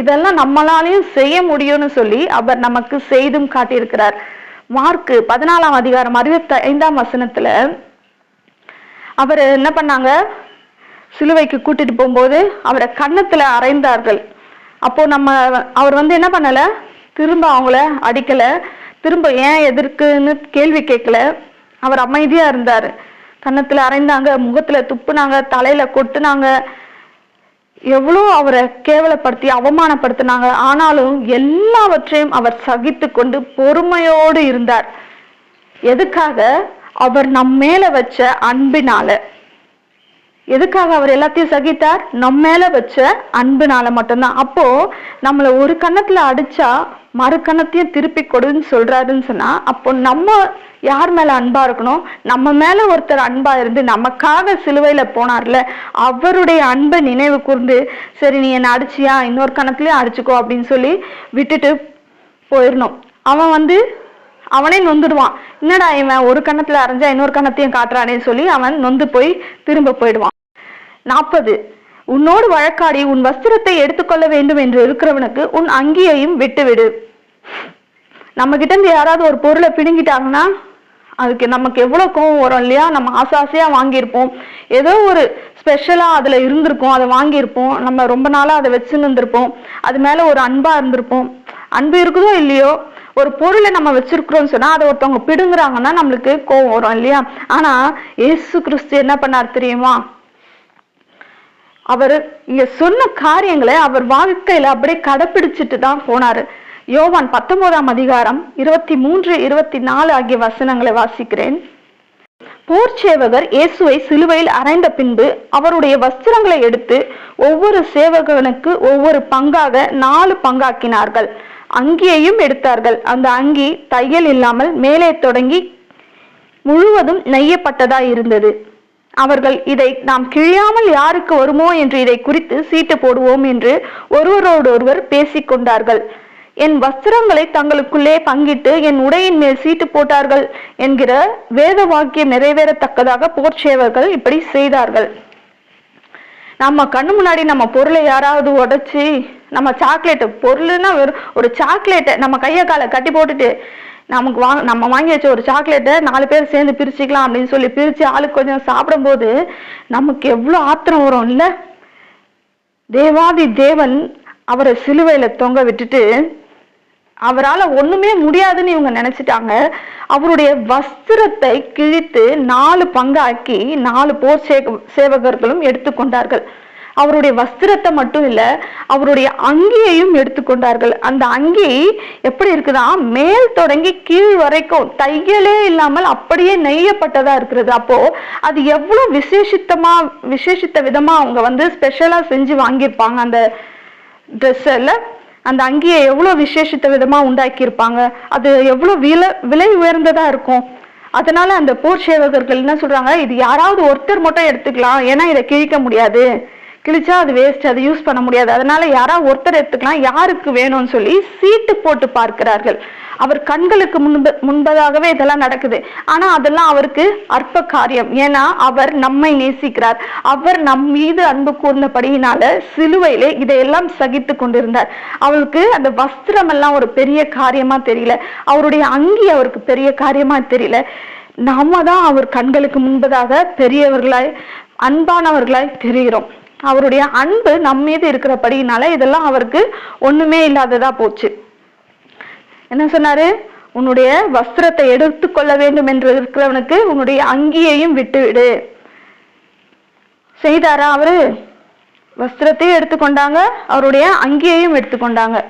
இதெல்லாம் நம்மளாலையும் செய்ய முடியும்னு சொல்லி அவர் நமக்கு செய்தும் காட்டியிருக்கிறார். மார்க்கு பதினாலாம் அதிகாரம் அறுபத்தி ஐந்தாம் வசனத்துல அவர் என்ன பண்ணாங்க? சிலுவைக்கு கூட்டிட்டு போகும்போது அவரை கன்னத்துல அரைந்தார்கள் அப்போ நம்ம அவர் வந்து என்ன பண்ணல? திரும்ப அவங்கள அடிக்கல. திரும்ப ஏன் எதிர்க்குன்னு கேள்வி கேட்கல. அவர் அமைதியா இருந்தாரு. கன்னத்துல அரைந்தாங்க முகத்துல துப்புனாங்க தலையில கொட்டுனாங்க. எவ்வளோ அவரை கேவலப்படுத்தி அவமானப்படுத்தினாங்க. ஆனாலும் எல்லாவற்றையும் அவர் சகித்து கொண்டு பொறுமையோடு இருந்தார். எதுக்காக? அவர் நம் மேல வச்ச அன்பினால. எதுக்காக அவர் எல்லாத்தையும் சகித்தார்? நம்ம மேல வச்ச அன்புனால மட்டும்தான். அப்போ நம்மளை ஒரு கன்னத்துல அடிச்சா மறு கன்னத்தையும் திருப்பி கொடுன்னு சொல்றாருன்னு சொன்னா அப்போ நம்ம யார் மேல அன்பா இருக்கணும்? நம்ம மேல ஒருத்தர் அன்பா இருந்து நமக்காக சிலுவையில போனார்ல அவருடைய அன்பை நினைவு கூர்ந்து சரி நீ என்ன அடிச்சியா? இன்னொரு கணத்துலயும் அடிச்சுக்கோ அப்படின்னு சொல்லி விட்டுட்டு போயிடணும் அவன் வந்து அவனே நொந்துடுவான். என்னடா இவன் ஒரு கணத்துல அரைஞ்சா இன்னொரு கணத்தையும் காட்டுறானேன்னு சொல்லி அவன் நொந்து போய் திரும்ப போயிடுவான். நாற்பது. உன்னோடு வழக்காடி உன் வஸ்திரத்தை எடுத்துக்கொள்ள வேண்டும் என்று இருக்கிறவனுக்கு உன் அங்கியையும் விட்டுவிடு. நம்ம கிட்ட இருந்து யாராவது ஒரு பொருளை பிடுங்கிட்டாங்கன்னா அதுக்கு நமக்கு எவ்வளவு கோவம் வரும் இல்லையா? நம்ம ஆசை ஆசையா வாங்கியிருப்போம். ஏதோ ஒரு ஸ்பெஷலா அதுல இருந்திருக்கும் அதை வாங்கியிருப்போம். நம்ம ரொம்ப நாளா அதை வச்சுன்னு இருந்திருப்போம். அது மேல ஒரு அன்பா இருந்திருப்போம். அன்பு இருக்குதோ இல்லையோ ஒரு பொருளை நம்ம வச்சிருக்கிறோம்னு சொன்னா அதை ஒருத்தவங்க பிடுங்குறாங்கன்னா நம்மளுக்கு கோவம் வரும் இல்லையா? ஆனா இயேசு கிறிஸ்து என்ன பண்ணார் தெரியுமா? அவர் இங்க சொன்ன காரியங்களை அவர் வாழ்க்கையில அப்படியே கடைப்பிடிச்சிட்டு தான் போனாரு. யோவான் பத்தொன்பதாம் அதிகாரம் இருபத்தி மூன்று இருபத்தி நாலு ஆகிய வசனங்களை வாசிக்கிறேன். போர் சேவகர் இயேசுவை சிலுவையில் அறைந்த பின்பு அவருடைய வஸ்திரங்களை எடுத்து ஒவ்வொரு சேவகனுக்கு ஒவ்வொரு பங்காக நாலு பங்காக்கினார்கள். அங்கியையும் எடுத்தார்கள். அந்த அங்கி தையல் இல்லாமல் மேலே தொடங்கி முழுவதும் நெய்யப்பட்டதாய் இருந்தது. அவர்கள் இதை நாம் கிழியாமல் யாருக்கு வருமோ என்று இதை குறித்து சீட்டு போடுவோம் என்று ஒருவரோடொருவர் பேசிக் கொண்டார்கள். என் வஸ்திரங்களை தங்களுக்குள்ளே பங்கிட்டு என் உடையின் மேல் சீட்டு போட்டார்கள் என்கிற வேத வாக்கியம் நிறைவேறத்தக்கதாக போர்ச்சேவர்கள் இப்படி செய்தார்கள். நம்ம கண்ணு முன்னாடி நம்ம பொருளை யாராவது உடைச்சி நம்ம சாக்லேட் பொருள்னா ஒரு சாக்லேட்டை நம்ம கையை காலை கட்டி போட்டுட்டு நமக்கு வாங்க நம்ம வாங்கி வச்ச ஒரு சாக்லேட்டை நாலு பேர் சேர்ந்து பிரிச்சுக்கலாம் அப்படின்னு சொல்லி பிரிச்சு ஆளுக்கு கொஞ்சம் சாப்பிடும்போது நமக்கு எவ்வளோ ஆத்திரம் வரும் இல்ல? தேவாதி தேவன் அவரை சிலுவையில தொங்க விட்டுட்டு அவரால ஒண்ணுமே முடியாதுன்னு இவங்க நினைச்சிட்டாங்க. அவருடைய வஸ்திரத்தை கிழித்து நாலு பங்காக்கி நாலு போர் சேக- சேவகர்களும் எடுத்துக்கொண்டார்கள். அவருடைய வஸ்திரத்தை மட்டும் இல்ல அவருடைய அங்கியையும் எடுத்துக்கொண்டார்கள். அந்த அங்கி எப்படி இருக்குதா மேல் தொடங்கி கீழ் வரைக்கும் தையலே இல்லாமல் அப்படியே நெய்யப்பட்டதா இருக்கிறது. அப்போ அது எவ்வளவு விசேஷித்தமா விசேஷித்த விதமா அவங்க வந்து ஸ்பெஷலா செஞ்சு வாங்கியிருப்பாங்க. அந்த ட்ரெஸ்ஸில் அந்த அங்கியை எவ்வளோ விசேஷித்த விதமாக உண்டாக்கியிருப்பாங்க. அது எவ்வளோ விலை விலை உயர்ந்ததா இருக்கும். அதனால அந்த போர் சேவகர்கள் என்ன சொல்றாங்க இது யாராவது ஒருத்தர் மட்டும் எடுத்துக்கலாம். ஏன்னா இதை கிழிக்க முடியாது. கிழிச்சா அது வேஸ்ட் அதை யூஸ் பண்ண முடியாது. அதனால யாராவது ஒருத்தர் எடுத்துக்கலாம். யாருக்கு வேணும்னு சொல்லி சீட்டு போட்டு பார்க்கிறார்கள். அவர் கண்களுக்கு முன்பு முன்பதாகவே இதெல்லாம் நடக்குது. ஆனா அதெல்லாம் அவருக்கு அற்ப காரியம் ஏன்னா அவர் நம்மை நேசிக்கிறார். அவர் நம் மீது அன்பு கூர்ந்தபடியினால சிலுவையிலே இதையெல்லாம் சகித்து கொண்டிருந்தார். அவருக்கு அந்த வஸ்திரம் எல்லாம் ஒரு பெரிய காரியமா தெரியல. அவருடைய அங்கி அவருக்கு பெரிய காரியமா தெரியல. நாம தான் அவர் கண்களுக்கு முன்பதாக பெரியவர்களாய் அன்பானவர்களாய் தெரிகிறோம். அவருடைய அன்பு நம் மீது இருக்கிறபடினால இதெல்லாம் அவருக்கு ஒண்ணுமே இல்லாததா போச்சு. என்ன சொன்னாரு? உன்னுடைய வஸ்திரத்தை எடுத்துக்கொள்ள வேண்டும் என்று இருக்கிறவனுக்கு உன்னுடைய அங்கியையும் விட்டுவிடு. செய்தாரா அவரு? வஸ்திரத்தையும் எடுத்துக்கொண்டாங்க அவருடைய அங்கியையும் எடுத்துக்கொண்டாங்க